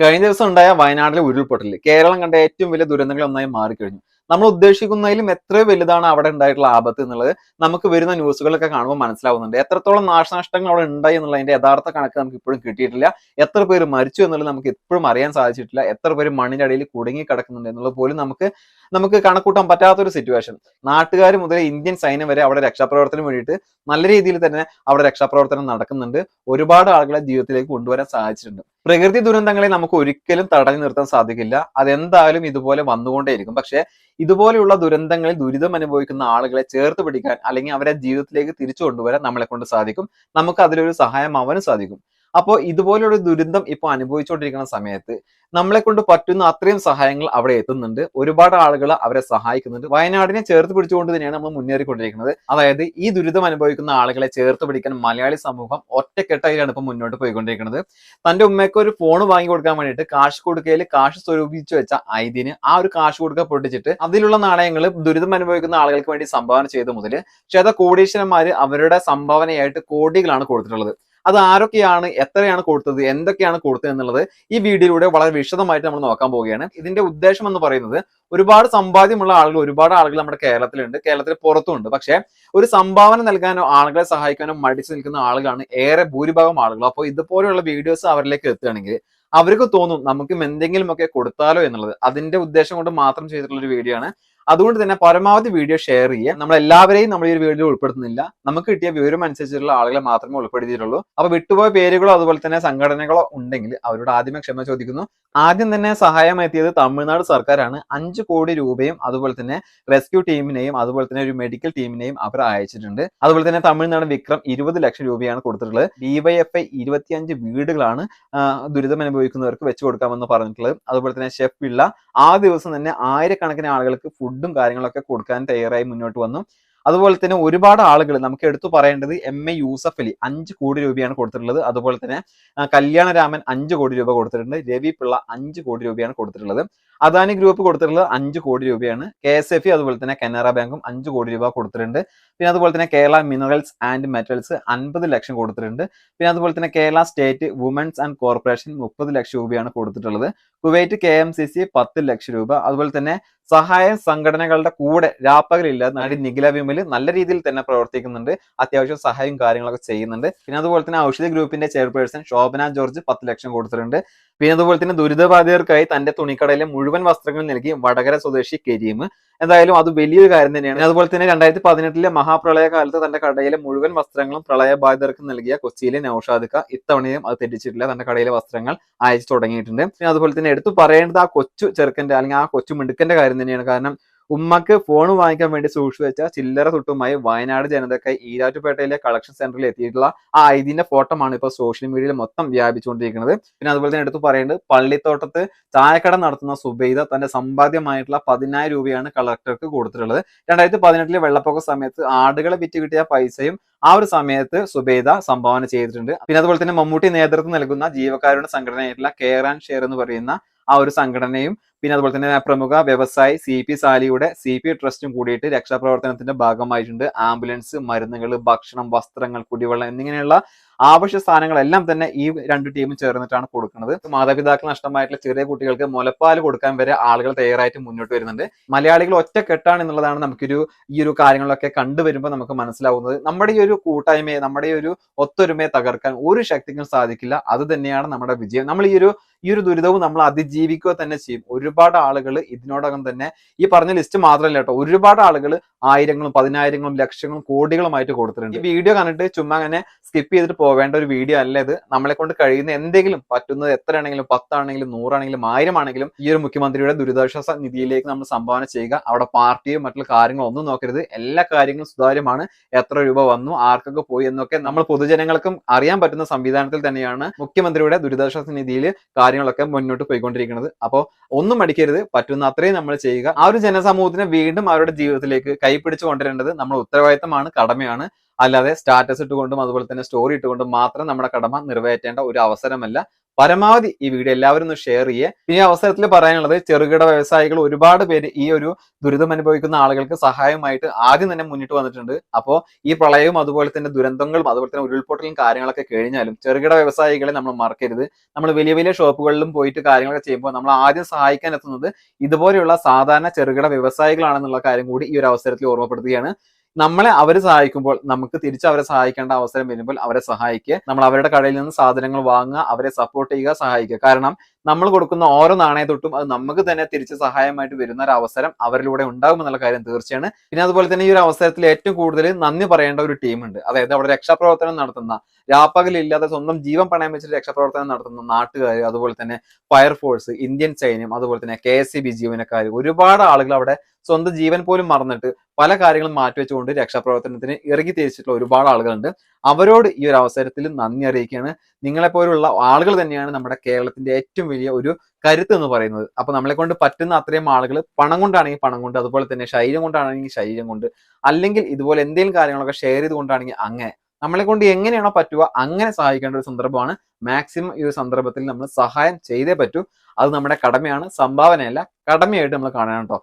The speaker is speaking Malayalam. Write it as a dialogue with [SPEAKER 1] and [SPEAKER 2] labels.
[SPEAKER 1] കഴിഞ്ഞ ദിവസം ഉണ്ടായ വയനാട്ടിലെ ഉരുൾപൊട്ടൽ കേരളം കണ്ട ഏറ്റവും വലിയ ദുരന്തങ്ങൾ ഒന്നായി മാറിക്കഴിഞ്ഞു. നമ്മൾ ഉദ്ദേശിക്കുന്നതിലും എത്ര വലുതാണ് അവിടെ ഉണ്ടായിട്ടുള്ള ആപത്ത് എന്നുള്ളത് നമുക്ക് വരുന്ന ന്യൂസുകളൊക്കെ കാണുമ്പോൾ മനസ്സിലാവുന്നുണ്ട്. എത്രത്തോളം നാശനഷ്ടങ്ങൾ അവിടെ ഉണ്ടായി എന്നുള്ളതിന്റെ യഥാർത്ഥ കണക്ക് നമുക്ക് ഇപ്പോഴും കിട്ടിയിട്ടില്ല. എത്ര പേര് മരിച്ചു എന്നുള്ളത് നമുക്ക് ഇപ്പോഴും അറിയാൻ സാധിച്ചിട്ടില്ല. എത്ര പേര് മണ്ണിന്റെ അടിയിൽ കുടുങ്ങി കിടക്കുന്നുണ്ട് എന്നുള്ളത് പോലും നമുക്ക് നമുക്ക് കണക്കൂട്ടാൻ പറ്റാത്തൊരു സിറ്റുവേഷൻ നാട്ടുകാർ മുതൽ ഇന്ത്യൻ സൈന്യം വരെ അവിടെ രക്ഷാപ്രവർത്തനം വേണ്ടിയിട്ട് നല്ല രീതിയിൽ തന്നെ അവിടെ രക്ഷാപ്രവർത്തനം നടക്കുന്നുണ്ട്. ഒരുപാട് ആളുകളെ ജീവിതത്തിലേക്ക് കൊണ്ടുവരാൻ സാധിച്ചിട്ടുണ്ട്. പ്രകൃതി ദുരന്തങ്ങളെ നമുക്ക് ഒരിക്കലും തടഞ്ഞു നിർത്താൻ സാധിക്കില്ല. അതെന്തായാലും ഇതുപോലെ വന്നുകൊണ്ടേയിരിക്കും. പക്ഷേ ഇതുപോലെയുള്ള ദുരന്തങ്ങളിൽ ദുരിതം അനുഭവിക്കുന്ന ആളുകളെ ചേർത്ത് പിടിക്കാൻ അല്ലെങ്കിൽ അവരെ ജീവിതത്തിലേക്ക് തിരിച്ചു കൊണ്ടുവരാൻ നമ്മളെ കൊണ്ട് സാധിക്കും. നമുക്ക് അതിലൊരു സഹായം അവനും സാധിക്കും. അപ്പോൾ ഇതുപോലൊരു ദുരന്തം ഇപ്പോൾ അനുഭവിച്ചുകൊണ്ടിരിക്കുന്ന സമയത്ത് നമ്മളെ കൊണ്ട് പറ്റുന്ന അത്രയും സഹായങ്ങൾ അവിടെ എത്തുന്നുണ്ട്. ഒരുപാട് ആളുകൾ അവരെ സഹായിക്കുന്നുണ്ട്. വയനാടിനെ ചേർത്ത് പിടിച്ചുകൊണ്ട് തന്നെയാണ് നമ്മൾ മുന്നേറിക്കൊണ്ടിരിക്കുന്നത്. അതായത് ഈ ദുരിതം അനുഭവിക്കുന്ന ആളുകളെ ചേർത്ത് പിടിക്കാൻ മലയാളി സമൂഹം ഒറ്റക്കെട്ടായിട്ടാണ് ഇപ്പൊ മുന്നോട്ട് പോയിക്കൊണ്ടിരിക്കുന്നത്. തന്റെ ഉമ്മയ്ക്ക് ഒരു ഫോൺ വാങ്ങി കൊടുക്കാൻ വേണ്ടിയിട്ട് കാശ് കൊടുക്കയിൽ കാശ് സ്വരൂപിച്ചു വെച്ച ഐദിന് ആ ഒരു കാശ് കൊടുക്ക പൊട്ടിച്ചിട്ട് അതിലുള്ള നാണയങ്ങൾ ദുരിതം അനുഭവിക്കുന്ന ആളുകൾക്ക് വേണ്ടി സംഭാവന ചെയ്ത മുതൽ ക്ഷേത്ര കോടീശ്വരന്മാര് അവരുടെ സംഭാവനയായിട്ട് കോടികളാണ് കൊടുത്തിട്ടുള്ളത്. അത് ആരൊക്കെയാണ് എത്രയാണ് കൊടുത്തത് എന്തൊക്കെയാണ് കൊടുത്തത് എന്നുള്ളത് ഈ വീഡിയോയിലൂടെ വളരെ വിശദമായിട്ട് നമ്മൾ നോക്കാൻ പോവുകയാണ്. ഇതിന്റെ ഉദ്ദേശം എന്ന് പറയുന്നത് ഒരുപാട് സമ്പാദ്യമുള്ള ആളുകൾ ഒരുപാട് ആളുകൾ നമ്മുടെ കേരളത്തിലുണ്ട് കേരളത്തിൽ പുറത്തുമുണ്ട്. പക്ഷേ ഒരു സംഭാവന നൽകാനോ ആളുകളെ സഹായിക്കാനോ മടിച്ചു നിൽക്കുന്ന ആളുകളാണ് ഏറെ ഭൂരിഭാഗം ആളുകൾ അപ്പോൾ ഇതുപോലെയുള്ള വീഡിയോസ് അവരിലേക്ക് എത്തുകയാണെങ്കിൽ അവർക്ക് തോന്നും നമുക്കും എന്തെങ്കിലുമൊക്കെ കൊടുത്താലോ എന്നുള്ളത്. അതിന്റെ ഉദ്ദേശം കൊണ്ട് മാത്രം ചെയ്തിട്ടുള്ള ഒരു വീഡിയോ ആണ്. അതുകൊണ്ട് തന്നെ പരമാവധി വീഡിയോ ഷെയർ ചെയ്യുക. നമ്മൾ എല്ലാവരെയും നമ്മൾ ഈ വീഡിയോ ഉൾപ്പെടുത്തുന്നില്ല. നമുക്ക് കിട്ടിയ വിവരം അനുസരിച്ചുള്ള ആളുകളെ മാത്രമേ ഉൾപ്പെടുത്തിയിട്ടുള്ളൂ. അപ്പൊ വിട്ടുപോയ പേരുകളോ അതുപോലെ തന്നെ സംഘടനകളോ ഉണ്ടെങ്കിൽ അവരോട് ആദ്യമേ ക്ഷമ ചോദിക്കുന്നു. ആദ്യം തന്നെ സഹായം എത്തിയത് തമിഴ്നാട് സർക്കാരാണ്. അഞ്ച് കോടി രൂപയും അതുപോലെ തന്നെ റെസ്ക്യൂ ടീമിനെയും അതുപോലെ തന്നെ ഒരു മെഡിക്കൽ ടീമിനെയും അവർ അയച്ചിട്ടുണ്ട്. അതുപോലെ തന്നെ തമിഴ്നാട് വിക്രം ഇരുപത് ലക്ഷം രൂപയാണ് കൊടുത്തിട്ടുള്ളത്. ഡിവൈഎഫ്ഐ ഇരുപത്തിയഞ്ച് വീടുകളാണ് ദുരിതം അനുഭവിക്കുന്നവർക്ക് വെച്ചു കൊടുക്കാമെന്ന് പറഞ്ഞിട്ടുള്ളത്. അതുപോലെ തന്നെ ഷെഫ് പിള്ള ആ ദിവസം തന്നെ ആയിരക്കണക്കിന് ആളുകൾക്ക് ഫുഡും കാര്യങ്ങളൊക്കെ കൊടുക്കാൻ തയ്യാറായി മുന്നോട്ട് വന്നു. അതുപോലെ തന്നെ ഒരുപാട് ആളുകൾ നമുക്ക് എടുത്തു പറയേണ്ടത് എം എ യൂസഫ് അലി അഞ്ച് കോടി രൂപയാണ് കൊടുത്തിട്ടുള്ളത്. അതുപോലെ തന്നെ കല്യാണരാമൻ അഞ്ച് കോടി രൂപ കൊടുത്തിട്ടുണ്ട്. രവി പിള്ള അഞ്ച് കോടി രൂപയാണ് കൊടുത്തിട്ടുള്ളത്. അദാനി ഗ്രൂപ്പ് കൊടുത്തിട്ടുള്ളത് അഞ്ച് കോടി രൂപയാണ്. കെ എസ് എഫ് അതുപോലെ തന്നെ കനറ ബാങ്കും അഞ്ച് കോടി രൂപ കൊടുത്തിട്ടുണ്ട്. പിന്നെ അതുപോലെ തന്നെ കേരള മിനറൽസ് ആൻഡ് മെറ്റൽസ് അൻപത് ലക്ഷം കൊടുത്തിട്ടുണ്ട്. പിന്നെ അതുപോലെ തന്നെ Kerala state women's and corporation മുപ്പത് ലക്ഷം രൂപയാണ് കൊടുത്തിട്ടുള്ളത്. Kuwait K M C C പത്ത് ലക്ഷം രൂപ. അതുപോലെ തന്നെ സഹായ സംഘടനകളുടെ കൂടെ രാപ്പകലില്ലാതെ നടി നിഖില വിമൽ നല്ല രീതിയിൽ തന്നെ പ്രവർത്തിക്കുന്നുണ്ട്. അത്യാവശ്യം സഹായവും കാര്യങ്ങളൊക്കെ ചെയ്യുന്നുണ്ട്. പിന്നെ അതുപോലെ തന്നെ ഔഷധ ഗ്രൂപ്പിന്റെ ചെയർപേഴ്സൺ ശോഭന ജോർജ് പത്ത് ലക്ഷം കൊടുത്തിട്ടുണ്ട്. പിന്നെ അതുപോലെ തന്നെ ദുരിതബാധിതർക്കായി തന്റെ തുണിക്കടയിലെ മുഴുവൻ വസ്ത്രങ്ങൾ നൽകി വടകര സ്വദേശി കരീം. എന്തായാലും അത് വലിയൊരു കാര്യം തന്നെയാണ്. അതുപോലെ തന്നെ രണ്ടായിരത്തി പതിനെട്ടിലെ മഹാപ്രളയ കാലത്ത് തന്റെ കടയിലെ മുഴുവൻ വസ്ത്രങ്ങളും പ്രളയബാധിതർക്ക് നൽകിയ കൊച്ചിയിലെ നൌഷാദിക്ക ഇത്തവണയും അത് തെറ്റിച്ചിട്ടില്ല. തന്റെ കടയിലെ വസ്ത്രങ്ങൾ അയച്ചു തുടങ്ങിയിട്ടുണ്ട്. പിന്നെ അതുപോലെ തന്നെ എടുത്തു പറയേണ്ടത് ആ കൊച്ചു ചെറുക്കന്റെ അല്ലെങ്കിൽ ആ കൊച്ചു മിടുക്കന്റെ കാര്യം തന്നെയാണ്. കാരണം ഉമ്മക്ക് ഫോൺ വാങ്ങിക്കാൻ വേണ്ടി സൂക്ഷിച്ചു വെച്ച ചില്ലറ തൊട്ടുമായി വയനാട് ജനതയ്ക്ക് ഈരാറ്റുപേട്ടയിലെ കളക്ഷൻ സെന്ററിൽ എത്തിയിട്ടുള്ള ആ ഐതിന്റെ ആണ് ഇപ്പോൾ സോഷ്യൽ മീഡിയയിൽ മൊത്തം വ്യാപിച്ചുകൊണ്ടിരിക്കുന്നത്. പിന്നെ അതുപോലെ തന്നെ എടുത്തു പറയുന്നത് പള്ളിത്തോട്ടത്ത് ചായക്കട നടത്തുന്ന സുബൈദ തന്റെ സമ്പാദ്യമായിട്ടുള്ള പതിനായിരം രൂപയാണ് കളക്ടർക്ക് കൊടുത്തിട്ടുള്ളത്. രണ്ടായിരത്തി പതിനെട്ടിലെ വെള്ളപ്പൊക്ക സമയത്ത് ആടുകളെ വിറ്റ് കിട്ടിയ പൈസയും ആ ഒരു സമയത്ത് സുബൈദ സംഭാവന ചെയ്തിട്ടുണ്ട്. പിന്നെ അതുപോലെ തന്നെ മമ്മൂട്ടി നേതൃത്വം നൽകുന്ന ജീവകാരുടെ സംഘടനയായിട്ടുള്ള കെയർ ആൻഡ് ഷെയർ എന്ന് പറയുന്ന ആ ഒരു സംഘടനയും പിന്നെ അതുപോലെ തന്നെ പ്രമുഖ വ്യവസായി സി പി സാലിയുടെ സി പി ട്രസ്റ്റും കൂടിയിട്ട് രക്ഷാപ്രവർത്തനത്തിന്റെ ഭാഗമായിട്ടുണ്ട്. ആംബുലൻസ് മരുന്നുകൾ ഭക്ഷണം വസ്ത്രങ്ങൾ കുടിവെള്ളം എന്നിങ്ങനെയുള്ള ആവശ്യ സാധനങ്ങളെല്ലാം തന്നെ ഈ രണ്ട് ടീമും ചേർന്നിട്ടാണ് കൊടുക്കുന്നത്. മാതാപിതാക്കൾ നഷ്ടമായിട്ടുള്ള ചെറിയ കുട്ടികൾക്ക് മുലപ്പാൽ കൊടുക്കാൻ വരെ ആളുകൾ തയ്യാറായിട്ട് മുന്നോട്ട് വരുന്നുണ്ട്. മലയാളികൾ ഒറ്റ ഒറ്റക്കെട്ടാണ് എന്നുള്ളതാണ് നമുക്കൊരു ഈ ഒരു കാര്യങ്ങളൊക്കെ കണ്ടുവരുമ്പോൾ നമുക്ക് മനസ്സിലാവുന്നത്. നമ്മുടെ ഈ ഒരു കൂട്ടായ്മയെ നമ്മുടെ ഈ ഒരു ഒത്തൊരുമയെ തകർക്കാൻ ഒരു ശക്തിക്കും സാധിക്കില്ല. അത് തന്നെയാണ് നമ്മുടെ വിജയം. നമ്മൾ ഈ ഒരു ഈ ഒരു ദുരിതവും നമ്മൾ അതിജീവിക്കുക തന്നെ ചെയ്യും. ഒരുപാട് ആളുകൾ ഇതിനോടകം തന്നെ ഈ പറഞ്ഞ ലിസ്റ്റ് മാത്രമല്ല കേട്ടോ. ഒരുപാട് ആളുകൾ ആയിരങ്ങളും പതിനായിരങ്ങളും ലക്ഷങ്ങളും കോടികളുമായിട്ട് കൊടുത്തിട്ടുണ്ട്. ഈ വീഡിയോ കണ്ടിട്ട് ചുമ്മാ അങ്ങനെ സ്കിപ്പ് ചെയ്തിട്ട് പോവേണ്ട ഒരു വീഡിയോ അല്ല ഇത്. നമ്മളെ കൊണ്ട് കഴിയുന്ന എന്തെങ്കിലും പറ്റുന്നത് എത്രയാണെങ്കിലും പത്താണെങ്കിലും നൂറാണെങ്കിലും ആയിരം ആണെങ്കിലും ഈ ഒരു മുഖ്യമന്ത്രിയുടെ ദുരിതാശ്വാസ നിധിയിലേക്ക് നമ്മൾ സംഭാവന ചെയ്യുക. അവിടെ പാർട്ടിയും മറ്റുള്ള കാര്യങ്ങളും ഒന്നും നോക്കരുത്. എല്ലാ കാര്യങ്ങളും സുതാര്യമാണ്. എത്ര രൂപ വന്നു ആർക്കൊക്കെ പോയി എന്നൊക്കെ നമ്മൾ പൊതുജനങ്ങൾക്കും അറിയാൻ പറ്റുന്ന സംവിധാനത്തിൽ തന്നെയാണ് മുഖ്യമന്ത്രിയുടെ ദുരിതാശ്വാസ നിധിയിൽ കാര്യങ്ങളൊക്കെ മുന്നോട്ട് പോയിക്കൊണ്ടിരിക്കുന്നത്. അപ്പോൾ ഒന്നും മടിക്കരുത്. പറ്റുന്ന അത്രയും നമ്മൾ ചെയ്യുക. ആ ഒരു ജനസമൂഹത്തിനെ വീണ്ടും അവരുടെ ജീവിതത്തിലേക്ക് കൈപ്പിടിച്ചു കൊണ്ടുവരേണ്ടത് നമ്മൾ ഉത്തരവാദിത്തമാണ് കടമയാണ്. അല്ലാതെ സ്റ്റാറ്റസ് ഇട്ടുകൊണ്ടും അതുപോലെ തന്നെ സ്റ്റോറി ഇട്ടുകൊണ്ടും മാത്രം നമ്മുടെ കടമ നിറവേറ്റേണ്ട ഒരു അവസരമല്ല. പരമാവധി ഈ വീഡിയോ എല്ലാവരും ഒന്ന് ഷെയർ ചെയ്യേ. ഈ അവസരത്തിൽ പറയാനുള്ളത് ചെറുകിട വ്യവസായികൾ ഒരുപാട് പേര് ഈ ഒരു ദുരിതം അനുഭവിക്കുന്ന ആളുകൾക്ക് സഹായമായിട്ട് ആദ്യം തന്നെ മുന്നിട്ട് വന്നിട്ടുണ്ട്. അപ്പോൾ ഈ പ്രളയവും അതുപോലെ തന്നെ ദുരന്തങ്ങളും അതുപോലെ തന്നെ ഉരുൾപൊട്ടലും കാര്യങ്ങളൊക്കെ കഴിഞ്ഞാലും ചെറുകിട വ്യവസായികളെ നമ്മൾ മറക്കരുത്. നമ്മൾ വലിയ വലിയ ഷോപ്പുകളിലും പോയിട്ട് കാര്യങ്ങളൊക്കെ ചെയ്യുമ്പോൾ നമ്മൾ ആദ്യം സഹായിക്കാൻ എത്തുന്നത് ഇതുപോലെയുള്ള സാധാരണ ചെറുകിട വ്യവസായികളാണെന്നുള്ള കാര്യം കൂടി ഈ ഒരു അവസരത്തിൽ ഓർമ്മപ്പെടുത്തുകയാണ്. നമ്മളെ അവരെ സഹായിക്കുമ്പോൾ നമുക്ക് തിരിച്ച് അവരെ സഹായിക്കേണ്ട അവസരം വരുമ്പോൾ അവരെ സഹായിക്കുക. നമ്മൾ അവരുടെ കടയിൽ നിന്ന് സാധനങ്ങൾ വാങ്ങുക അവരെ സപ്പോർട്ട് ചെയ്യുക സഹായിക്കുക. കാരണം നമ്മൾ കൊടുക്കുന്ന ഓരോ നാണയത്തൊട്ടും അത് നമുക്ക് തന്നെ തിരിച്ച് സഹായമായിട്ട് വരുന്ന ഒരു അവസരം അവരിലൂടെ ഉണ്ടാകും എന്നുള്ള കാര്യം തീർച്ചയാണ്. പിന്നെ അതുപോലെ തന്നെ ഈ ഒരു അവസരത്തിൽ ഏറ്റവും കൂടുതൽ നന്ദി പറയേണ്ട ഒരു ടീമുണ്ട് അതായത് അവിടെ രക്ഷാപ്രവർത്തനം നടത്തുന്ന രാപ്പകലില്ലാതെ സ്വന്തം ജീവൻ പണയം വെച്ചിട്ട് രക്ഷാപ്രവർത്തനം നടത്തുന്ന നാട്ടുകാർ അതുപോലെ തന്നെ ഫയർഫോഴ്സ് ഇന്ത്യൻ സൈന്യം അതുപോലെ തന്നെ കെ എസ് സി ബി ജീവനക്കാർ ഒരുപാട് ആളുകൾ അവിടെ സ്വന്തം ജീവൻ പോലും മറന്നിട്ട് പല കാര്യങ്ങളും മാറ്റിവെച്ചുകൊണ്ട് രക്ഷാപ്രവർത്തനത്തിന് ഇറങ്ങി തിരിച്ചിട്ടുള്ള ഒരുപാട് ആളുകളുണ്ട്. അവരോട് ഈ ഒരു അവസരത്തിൽ നന്ദി അറിയിക്കുകയാണ്. നിങ്ങളെപ്പോലുള്ള ആളുകൾ തന്നെയാണ് നമ്മുടെ കേരളത്തിന്റെ ഏറ്റവും വലിയ ഒരു കരുത്ത് എന്ന് പറയുന്നത്. അപ്പൊ നമ്മളെ കൊണ്ട് പറ്റുന്ന അത്രയും ആളുകൾ പണം കൊണ്ടാണെങ്കിൽ പണം കൊണ്ട് അതുപോലെ തന്നെ ശരീരം കൊണ്ടാണെങ്കിൽ ശരീരം കൊണ്ട് അല്ലെങ്കിൽ ഇതുപോലെ എന്തെങ്കിലും കാര്യങ്ങളൊക്കെ ഷെയർ ചെയ്തുകൊണ്ടാണെങ്കിൽ അങ്ങനെ. നമ്മളെ കൊണ്ട് എങ്ങനെയാണോ പറ്റുക അങ്ങനെ സഹായിക്കേണ്ട ഒരു സന്ദർഭമാണ്. മാക്സിമം ഈ ഒരു സന്ദർഭത്തിൽ നമ്മൾ സഹായം ചെയ്തേ പറ്റൂ. അത് നമ്മുടെ കടമയാണ്. സംഭാവനയല്ല കടമയായിട്ട് നമ്മൾ കാണണം കേട്ടോ